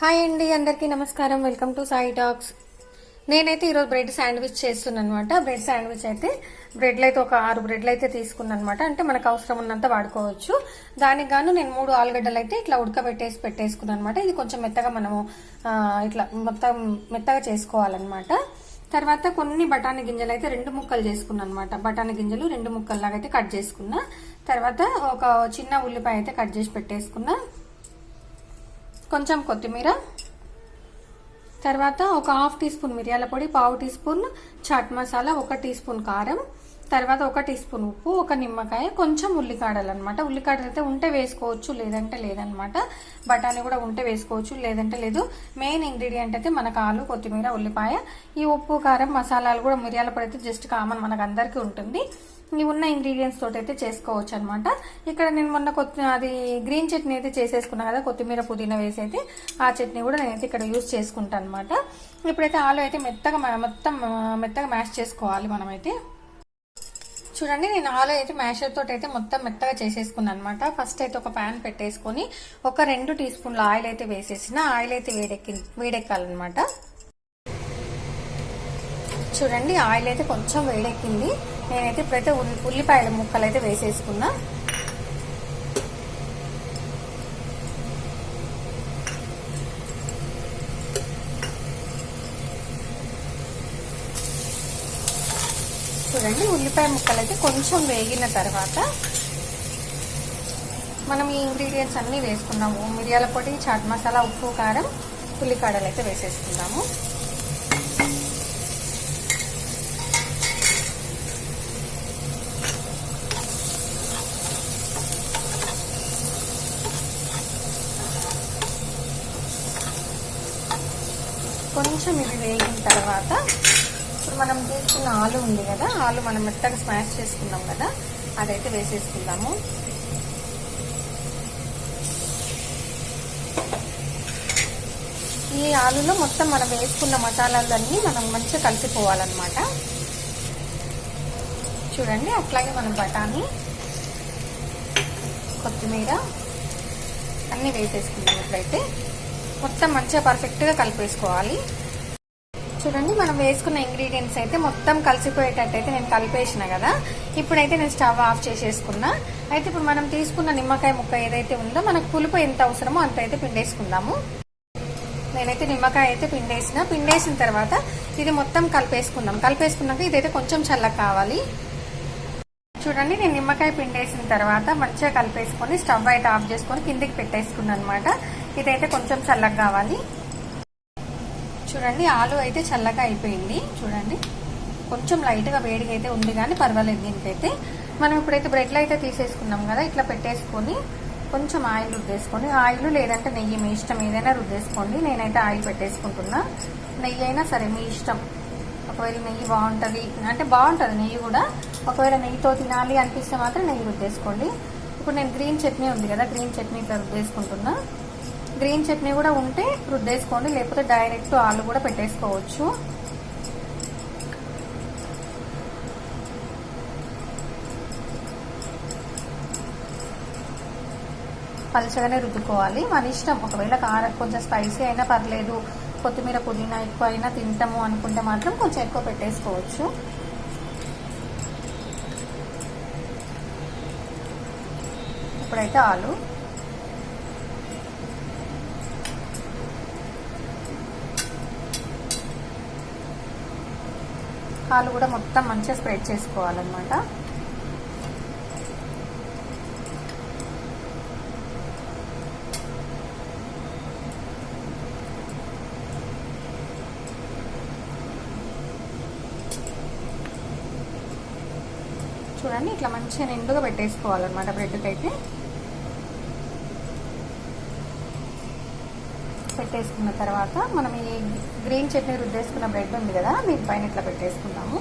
Hi అండి అందరికీ నమస్కారం. Welcome to Sai talks. నేనైతే ఈరోజు బ్రెడ్ శాండ్విచ్ చేస్తున్నాను అనమాట బ్రెడ్ శాండ్విచ్ అయితే బ్రెడ్లు అయితే ఒక ఆరు బ్రెడ్లు అయితే తీసుకున్నాను అనమాట అంటే మనకు అవసరం ఉన్నంత వాడుకోవచ్చు. దానికి గాను నేను మూడు ఆలుగడ్డలు అయితే ఇట్లా ఉడకబెట్టేసి పెట్టేసుకున్నాను అనమాట ఇది కొంచెం మెత్తగా మనము ఇట్లా మొత్తం మెత్తగా చేసుకోవాలన్నమాట. తర్వాత కొన్ని బఠానీ గింజలు అయితే రెండు ముక్కలు చేసుకున్నాను అనమాట బఠానీ గింజలు రెండు ముక్కల్లాగా అయితే కట్ చేసుకున్నా. తర్వాత ఒక చిన్న ఉల్లిపాయ అయితే కట్ చేసి పెట్టేసుకున్నా. కొంచెం కొత్తిమీర తర్వాత ఒక హాఫ్ టీ స్పూన్ మిరియాల పొడి పావు టీ స్పూన్ చాట్ మసాలా ఒక టీ స్పూన్ కారం తర్వాత ఒక టీ స్పూన్ ఉప్పు ఒక నిమ్మకాయ కొంచెం ఉల్లికాడలు అనమాట ఉల్లికాడలు అయితే ఉంటే వేసుకోవచ్చు లేదంటే లేదనమాట బఠానీ కూడా ఉంటే వేసుకోవచ్చు లేదంటే లేదు. మెయిన్ ఇంగ్రీడియంట్ అయితే మనకు ఆలు కొత్తిమీర ఉల్లిపాయ. ఈ ఉప్పు కారం మసాలాలు కూడా మిరియాల పొడి అయితే జస్ట్ కామన్ మనకు అందరికీ ఉంటుంది. ఈ ఉన్న ఇంగ్రీడియంట్స్ తోటి అయితే చేసుకోవచ్చు అనమాట ఇక్కడ నేను మొన్న కొత్త అది గ్రీన్ చట్నీ అయితే చేసేసుకున్నా కదా కొత్తిమీర పుదీనా వేసి అయితే ఆ చట్నీ కూడా నేనైతే ఇక్కడ యూజ్ చేసుకుంటాను అనమాట ఇప్పుడైతే ఆలు అయితే మెత్తగా మొత్తం మెత్తగా మ్యాష్ చేసుకోవాలి మనమైతే. చూడండి నేను ఆలు అయితే మ్యాషర్ తోటి అయితే మొత్తం మెత్తగా చేసేసుకున్నాను అనమాట ఫస్ట్ అయితే ఒక ప్యాన్ పెట్టేసుకొని ఒక రెండు టీ స్పూన్ల ఆయిల్ అయితే వేసేసిన ఆయిల్ అయితే వేడెక్కి వేడెక్కాలన్నమాట. చూడండి ఆయిల్ అయితే కొంచెం వేడెక్కింది. నేనైతే ఇప్పుడైతే ఉల్లిపాయల ముక్కలు అయితే వేసేసుకున్నా. చూడండి ఉల్లిపాయ ముక్కలు అయితే కొంచెం వేగిన తర్వాత మనం ఈ ఇంగ్రీడియంట్స్ అన్నీ వేసుకున్నాము. మిరియాల పొడి చాట్ మసాలా ఉప్పు కారం ఉల్లికాడలు అయితే వేసేసుకున్నాము. కొంచెం ఇది వేగిన తర్వాత ఇప్పుడు మనం తీసుకున్న ఆలు ఉంది కదా ఆలు మనం మెత్తగా స్మాష్ చేసుకున్నాం కదా అదైతే వేసేసుకుందాము. ఈ ఆలులో మొత్తం మనం వేసుకున్న మసాలాలన్నీ మనం మంచిగా కలిసిపోవాలన్నమాట. చూడండి అట్లాగే మనం బఠానీ కొత్తిమీర అన్నీ వేసేసుకుందాం ఇప్పుడైతే. మొత్తం మంచిగా పర్ఫెక్ట్గా కలిపేసుకోవాలి. చూడండి మనం వేసుకున్న ఇంగ్రీడియంట్స్ అయితే మొత్తం కలిసిపోయేటట్టు అయితే నేను కలిపేసిన కదా. ఇప్పుడైతే నేను స్టవ్ ఆఫ్ చేసేసుకున్నా. అయితే ఇప్పుడు మనం తీసుకున్న నిమ్మకాయ ముక్క ఏదైతే ఉందో మనకు పులుపు ఎంత అవసరమో అంత అయితే పిండేసుకుందాము. నేనైతే నిమ్మకాయ అయితే పిండేసిన. పిండేసిన తర్వాత ఇది మొత్తం కలిపేసుకుందాం. కలిపేసుకున్నాక ఇదైతే కొంచెం చల్లగా కావాలి. చూడండి నేను నిమ్మకాయ పిండేసిన తర్వాత మంచిగా కలిపేసుకొని స్టవ్ అయితే ఆఫ్ చేసుకొని కిందికి పెట్టేసుకున్నాను అనమాట ఇదైతే కొంచెం చల్లగా కావాలి. చూడండి ఆలు అయితే చల్లగా అయిపోయింది. చూడండి కొంచెం లైట్గా వేడిగా అయితే ఉంది కానీ పర్వాలేదు దీనికైతే. మనం ఇప్పుడైతే బ్రెడ్లు అయితే తీసేసుకున్నాం కదా ఇట్లా పెట్టేసుకొని కొంచెం ఆయిల్ రుద్దేసుకొని ఆయిల్ లేదంటే నెయ్యి మీ ఇష్టం ఏదైనా రుద్దేసుకోండి. నేనైతే ఆయిల్ పెట్టేసుకుంటున్నా. నెయ్యి అయినా సరే మీ ఇష్టం. ఒకవేళ నెయ్యి బాగుంటుంది అంటే బాగుంటుంది నెయ్యి కూడా. ఒకవేళ నెయ్యితో తినాలి అనిపిస్తే మాత్రం నెయ్యి రుద్దేసుకోండి. ఇప్పుడు నేను గ్రీన్ చట్నీ ఉంది కదా గ్రీన్ చట్నీ ఇట్లా రుద్దేసుకుంటున్నా. గ్రీన్ చట్నీ కూడా ఉంటే రుద్దేసుకోండి లేకపోతే డైరెక్ట్ ఆలు కూడా పెట్టేసుకోవచ్చు. పలుచగానే రుద్దుకోవాలి. మన ఇష్టం. ఒకవేళ కారం కొంచెం స్పైసీ అయినా పర్లేదు కొత్తిమీర పుదీనా ఎక్కువ అయినా తింటాము అనుకుంటే మాత్రం కొంచెం ఎక్కువ పెట్టేసుకోవచ్చు. ఇప్పుడైతే ఆలు. ఆలు కూడా మొత్తం మంచిగా స్ప్రెడ్ చేసుకోవాలన్నమాట. చూడండి ఇట్లా మంచిగా నిండుగా పెట్టేసుకోవాలన్నమాట బ్రెడ్కి అయితే. పెట్టేసుకున్న తర్వాత మనం ఈ గ్రీన్ చట్నీ రుద్దేసుకున్న బ్రెడ్ ఉంది కదా దీనిపైన ఇట్లా పెట్టేసుకుందాము.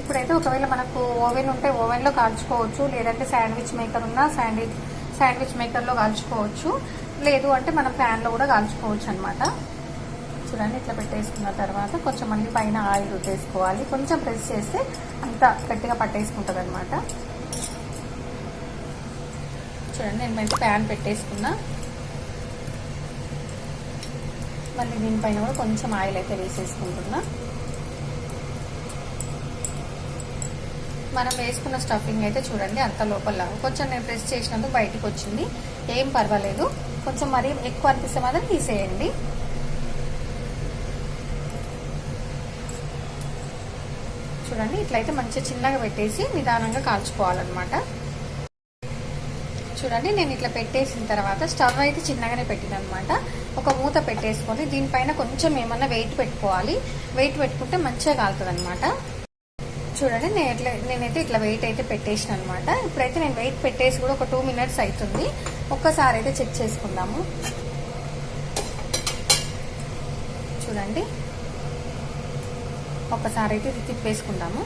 ఇప్పుడైతే ఒకవేళ మనకు ఓవెన్ ఉంటే ఓవెన్లో కాల్చుకోవచ్చు లేదంటే శాండ్విచ్ మేకర్ ఉన్నా శాండ్విచ్ శాండ్విచ్ మేకర్లో కాల్చుకోవచ్చు లేదు అంటే మనం ప్యాన్లో కూడా కాల్చుకోవచ్చు అనమాట చూడండి ఇట్లా పెట్టేసుకున్న తర్వాత కొంచెం మళ్ళీ పైన ఆయిల్ రుద్దేసుకోవాలి. కొంచెం ప్రెస్ చేస్తే అంత గట్టిగా పట్టేసుకుంటుంది అనమాట చూడండి నేను మంచి ప్యాన్ పెట్టేసుకున్నా. మళ్ళీ దీనిపైన కూడా కొంచెం ఆయిల్ అయితే వేసేసుకుంటున్నా. మనం వేసుకున్న స్టఫింగ్ అయితే చూడండి అంత లోపల. కొంచెం నేను ప్రెస్ చేసినందుకు బయటికి వచ్చింది. ఏం పర్వాలేదు. కొంచెం మరీ ఎక్కువ అనిపిస్తే మాత్రం తీసేయండి. చూడండి ఇట్లయితే మంచిగా చిన్నగా పెట్టేసి నిదానంగా కాల్చుకోవాలన్నమాట. చూడండి నేను ఇట్లా పెట్టేసిన తర్వాత స్టవ్ అయితే చిన్నగానే పెట్టినమాట ఒక మూత పెట్టేసుకొని దీనిపైన కొంచెం ఏమన్నా వెయిట్ పెట్టుకోవాలి. వెయిట్ పెట్టుకుంటే మంచిగా కాలుతుంది అనమాట చూడండి నేను ఎట్లా నేనైతే ఇట్లా వెయిట్ అయితే పెట్టేసిన అనమాట ఇప్పుడైతే నేను వెయిట్ పెట్టేసి కూడా ఒక టూ మినిట్స్ అవుతుంది ఒక్కసారి అయితే చెక్ చేసుకుందాము. చూడండి. ఒకసారి అయితే ఇది తిప్పేసుకుందాము.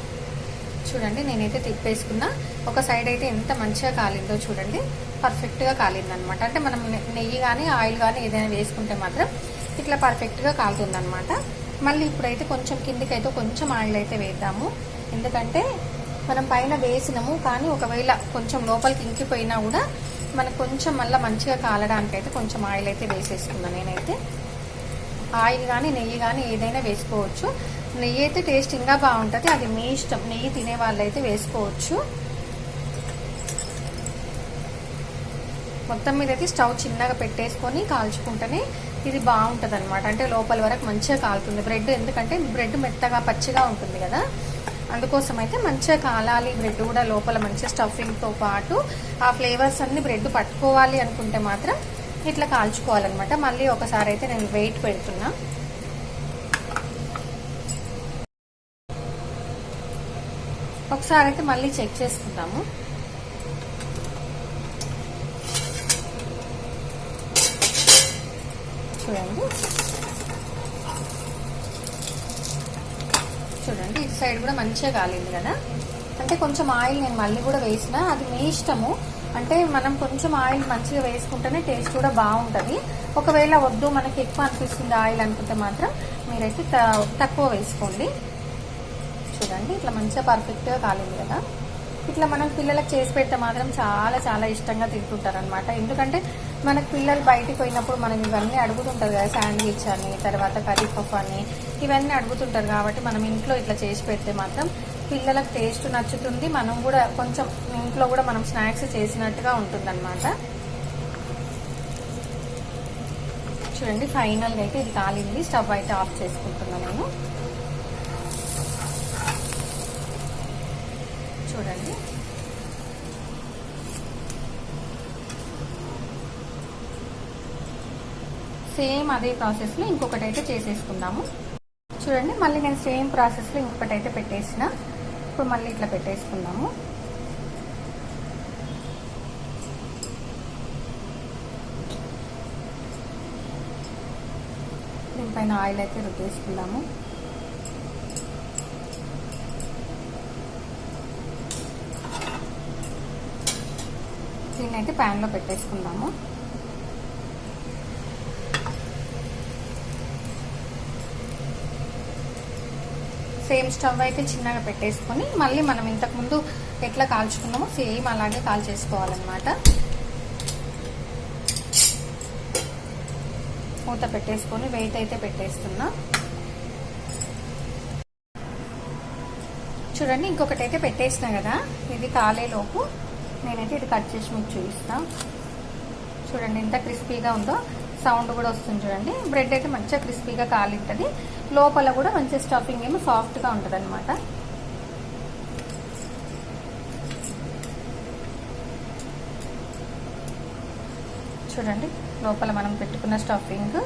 చూడండి నేనైతే తిప్పేసుకున్నా. ఒక సైడ్ అయితే ఎంత మంచిగా కాలిందో చూడండి. పర్ఫెక్ట్గా కాలిందనమాట. అంటే మనం నెయ్యి కానీ ఆయిల్ కానీ ఏదైనా వేసుకుంటే మాత్రం ఇట్లా పర్ఫెక్ట్గా కాలుతుంది అనమాట మళ్ళీ ఇప్పుడైతే కొంచెం కిందికైతే కొంచెం ఆయిల్ అయితే వేద్దాము. ఎందుకంటే మనం పైన వేసినాము కానీ ఒకవేళ కొంచెం లోపలికి ఇంకిపోయినా కూడా మనకు కొంచెం మళ్ళీ మంచిగా కాలడానికి అయితే కొంచెం ఆయిల్ అయితే వేసేసుకున్నాను నేనైతే. ఆయిల్ కానీ నెయ్యి కానీ ఏదైనా వేసుకోవచ్చు. నెయ్యి అయితే టేస్ట్ ఇంకా బాగుంటుంది. అది మీ ఇష్టం. నెయ్యి తినే వాళ్ళైతే వేసుకోవచ్చు. మొత్తం మీద అయితే స్టవ్ చిన్నగా పెట్టేసుకొని కాల్చుకుంటేనే ఇది బాగుంటుంది అనమాట అంటే లోపల వరకు మంచిగా కాలుతుంది. బ్రెడ్ ఎందుకంటే బ్రెడ్ మెత్తగా పచ్చిగా ఉంటుంది కదా. అందుకోసం అయితే మంచిగా కాలాలి. బ్రెడ్ కూడా లోపల మంచిగా స్టఫింగ్తో పాటు ఆ ఫ్లేవర్స్ అన్ని బ్రెడ్ పట్టుకోవాలి అనుకుంటే మాత్రం ఇట్లా కాల్చుకోవాలన్నమాట. మళ్ళీ ఒకసారి అయితే నేను వెయిట్ పెడుతున్నా. ఒకసారి అయితే మళ్ళీ చెక్ చేసుకుందాము చూడండి. చూడండి ఇటు సైడ్ కూడా మంచిగా కాలింది కదా. అంటే కొంచెం ఆయిల్ నేను మళ్ళీ కూడా వేసిన అది మీ ఇష్టము. అంటే మనం కొంచెం ఆయిల్ మంచిగా వేసుకుంటేనే టేస్ట్ కూడా బాగుంటుంది. ఒకవేళ వద్దు మనకి ఎక్కువ అనిపిస్తుంది ఆయిల్ అనుకుంటే మాత్రం మీరైతే తక్కువ వేసుకోండి. చూడండి ఇట్లా మంచిగా పర్ఫెక్ట్గా కాలింది కదా. ఇట్లా మనం పిల్లలకు చేసి పెడితే మాత్రం చాలా చాలా ఇష్టంగా తింటుంటారు అనమాట ఎందుకంటే మనకు పిల్లలు బయటికి పోయినప్పుడు మనం ఇవన్నీ అడుగుతుంటారు కదా శాండ్విచ్ అని తర్వాత కర్రీ పఫ్ అని ఇవన్నీ అడుగుతుంటారు కాబట్టి మనం ఇంట్లో ఇట్లా చేసి పెడితే మాత్రం పిల్లలకు టేస్ట్ నచ్చుతుంది. మనం కూడా కొంచెం ఇంట్లో కూడా మనం స్నాక్స్ చేసినట్టుగా ఉంటుందన్నమాట. చూడండి ఫైనల్గా అయితే ఇది కాలింది. స్టవ్ అయితే ఆఫ్ చేసుకుంటున్నాను నేను. చూడండి. సేమ్ అదే ప్రాసెస్లో ఇంకొకటి అయితే చేసేసుకుందాము. చూడండి మళ్ళీ నేను సేమ్ ప్రాసెస్లో ఇంకొకటి అయితే పెట్టేసిన. ఇప్పుడు మళ్ళీ ఇట్లా పెట్టేసుకుందాము. దీనిపైన ఆయిల్ అయితే రుద్దేసుకుందాము దీన్ని అయితే ప్యాన్లో పెట్టేసుకుందాము. సేమ్ స్టవ్ అయితే చిన్నగా పెట్టేసుకొని మళ్ళీ మనం ఇంతకుముందు ఎట్లా కాల్చుకున్నామో సేమ్ అలాగే కాల్చేసుకోవాలన్నమాట మూత పెట్టేసుకొని వెయిట్ అయితే పెట్టేస్తున్నా. చూడండి ఇంకొకటి అయితే పెట్టేసిన కదా ఇది కాలేలోపు నేనైతే ఇది కట్ చేసి మీకు చూపిస్తాను చూడండి ఎంత క్రిస్పీగా ఉందో. సౌండ్ కూడా వస్తుంది చూడండి. బ్రెడ్ అయితే మంచిగా క్రిస్పీగా కాలింటుంది. లోపల కూడా మంచి స్టఫింగ్ ఏమో సాఫ్ట్గా ఉంటుంది అనమాట చూడండి లోపల మనం పెట్టుకున్న స్టఫింగ్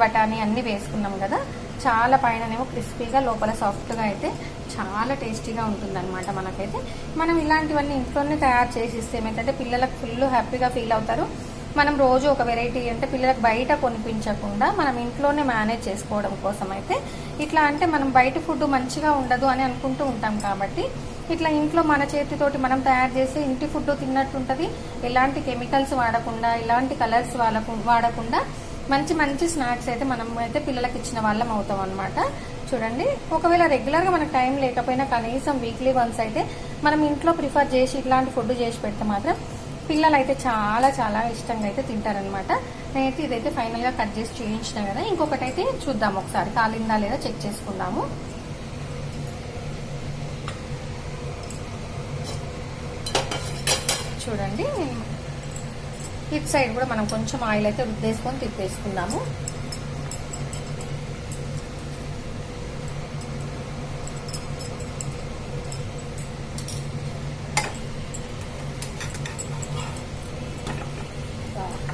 బఠానీ అన్నీ వేసుకున్నాం కదా. చాలా పైననేమో క్రిస్పీగా లోపల సాఫ్ట్గా అయితే చాలా టేస్టీగా ఉంటుందన్నమాట మనకైతే. మనం ఇలాంటివన్నీ ఇంట్లోనే తయారు చేసి ఇస్తే ఏమైతే పిల్లలకు ఫుల్ హ్యాపీగా ఫీల్ అవుతారు. మనం రోజు ఒక వెరైటీ అంటే పిల్లలకు బయట కొనిపించకుండా మనం ఇంట్లోనే మేనేజ్ చేసుకోవడం కోసం అయితే ఇట్లా అంటే మనం బయట ఫుడ్ మంచిగా ఉండదు అని అనుకుంటూ ఉంటాం కాబట్టి ఇట్లా ఇంట్లో మన చేతితోటి మనం తయారు చేసి ఇంటి ఫుడ్ తిన్నట్టుంటుంది. ఎలాంటి కెమికల్స్ వాడకుండా ఎలాంటి కలర్స్ వాళ్ళకు వాడకుండా మంచి మంచి స్నాక్స్ అయితే మనం అయితే పిల్లలకి ఇచ్చిన వాళ్ళం అవుతాం అనమాట చూడండి ఒకవేళ రెగ్యులర్గా మనకు టైం లేకపోయినా కనీసం వీక్లీ వన్స్ అయితే మనం ఇంట్లో ప్రిఫర్ చేసి ఇట్లాంటి ఫుడ్ చేసి పెడితే మాత్రం పిల్లలు అయితే చాలా చాలా ఇష్టంగా అయితే తింటారనమాట నేనైతే ఇదైతే ఫైనల్గా కట్ చేసి చూపించిన కదా. ఇంకొకటి అయితే చూద్దాం ఒకసారి. కాలిందా లేదా చెక్ చేసుకుందాము. చూడండి. ఇటు సైడ్ కూడా మనం కొంచెం ఆయిల్ అయితే రుద్దేసుకొని తిప్పేసుకుందాము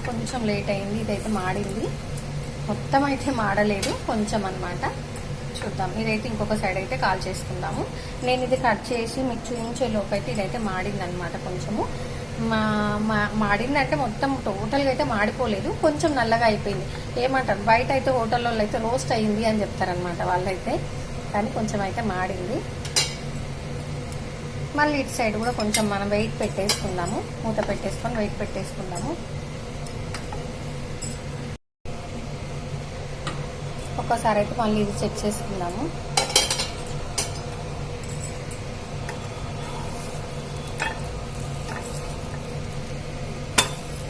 కొంచెం లేట్ అయింది ఇదైతే మాడింది. మొత్తం అయితే మాడలేదు కొంచెం అన్నమాట. చూద్దాం. ఇదైతే ఇంకొక సైడ్ అయితే కాల్ చేసుకుందాము. నేను ఇది కట్ చేసి మీకు చూపించే లోపు అయితే ఇదైతే మాడింది అనమాట కొంచెము. మా మా- మాడిందంటే మొత్తం టోటల్గా అయితే మాడిపోలేదు. కొంచెం నల్లగా అయిపోయింది. ఏమంటారు? బయట అయితే హోటల్లో అయితే రోస్ట్ అయింది అని చెప్తారనమాట వాళ్ళైతే. కానీ కొంచెం అయితే మాడింది. మళ్ళీ ఇటు సైడ్ కూడా కొంచెం మనం వెయిట్ పెట్టేసుకుందాము. మూత పెట్టేసుకొని వెయిట్ పెట్టేసుకుందాము. ఒక్కసారి అయితే మళ్ళీ ఇది చెక్ చేసుకుందాము.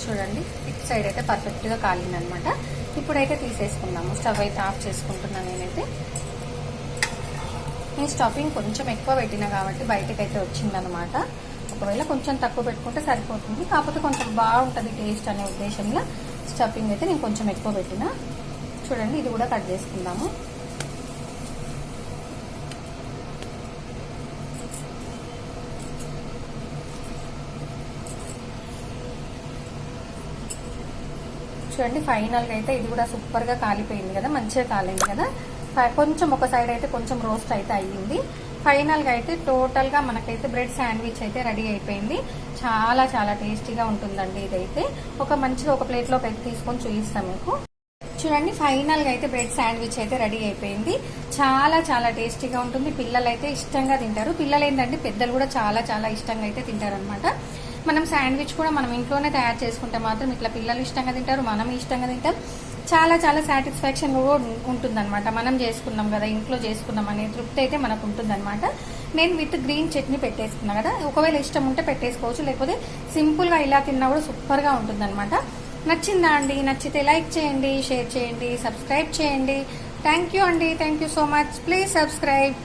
చూడండి ఇటు సైడ్ అయితే పర్ఫెక్ట్గా కాలిందనమాట. ఇప్పుడైతే తీసేసుకుందాము. స్టవ్ అయితే ఆఫ్ చేసుకుంటున్నాను నేనైతే. నేను స్టఫింగ్ కొంచెం ఎక్కువ పెట్టినా కాబట్టి బయటకు అయితే వచ్చిందనమాట. ఒకవేళ కొంచెం తక్కువ పెట్టుకుంటే సరిపోతుంది. కాకపోతే కొంచెం బాగుంటుంది టేస్ట్ అనే ఉద్దేశంలో స్టఫింగ్ అయితే నేను కొంచెం ఎక్కువ పెట్టిన. చూడండి ఇది కూడా కట్ చేసుకుందాము. చూడండి ఫైనల్గా అయితే ఇది కూడా సూపర్గా కాలిపోయింది కదా మంచిగా కాలింది కదా. ఫై- కొంచెం ఒక సైడ్ అయితే కొంచెం రోస్ట్ అయితే అయ్యింది. ఫైనల్గా అయితే టోటల్గా మనకైతే బ్రెడ్ శాండ్విచ్ అయితే రెడీ అయిపోయింది. చాలా చాలా టేస్టీగా ఉంటుందండి ఇదైతే. ఒక మంచిగా ఒక ప్లేట్లోకి అయితే తీసుకొని చూపిస్తాం మీకు. చూడండి ఫైనల్గా అయితే బ్రెడ్ శాండ్విచ్ అయితే రెడీ అయిపోయింది. చాలా చాలా టేస్టీగా ఉంటుంది. పిల్లలు అయితే ఇష్టంగా తింటారు. పిల్లలు ఏంటంటే పెద్దలు కూడా చాలా చాలా ఇష్టంగా అయితే తింటారు అనమాట మనం శాండ్విచ్ కూడా మనం ఇంట్లోనే తయారు చేసుకుంటే మాత్రం ఇట్లా పిల్లలు ఇష్టంగా తింటారు మనం ఇష్టంగా తింటాం. చాలా చాలా సాటిస్ఫాక్షన్ కూడా ఉంటుందన్నమాట. మనం చేసుకున్నాం కదా ఇంట్లో చేసుకున్నాం అనే తృప్తి అయితే మనకు ఉంటుందన్నమాట. నేను విత్ గ్రీన్ చట్నీ పెట్టేసుకున్నా కదా ఒకవేళ ఇష్టం ఉంటే పెట్టేసుకోవచ్చు. లేకపోతే సింపుల్గా ఇలా తిన్నా కూడా సూపర్గా ఉంటుందన్నమాట. నచ్చిందా అండి? నచ్చితే లైక్ చేయండి షేర్ చేయండి సబ్స్క్రైబ్ చేయండి. థ్యాంక్ యూ అండి. Thank you so much. Please subscribe.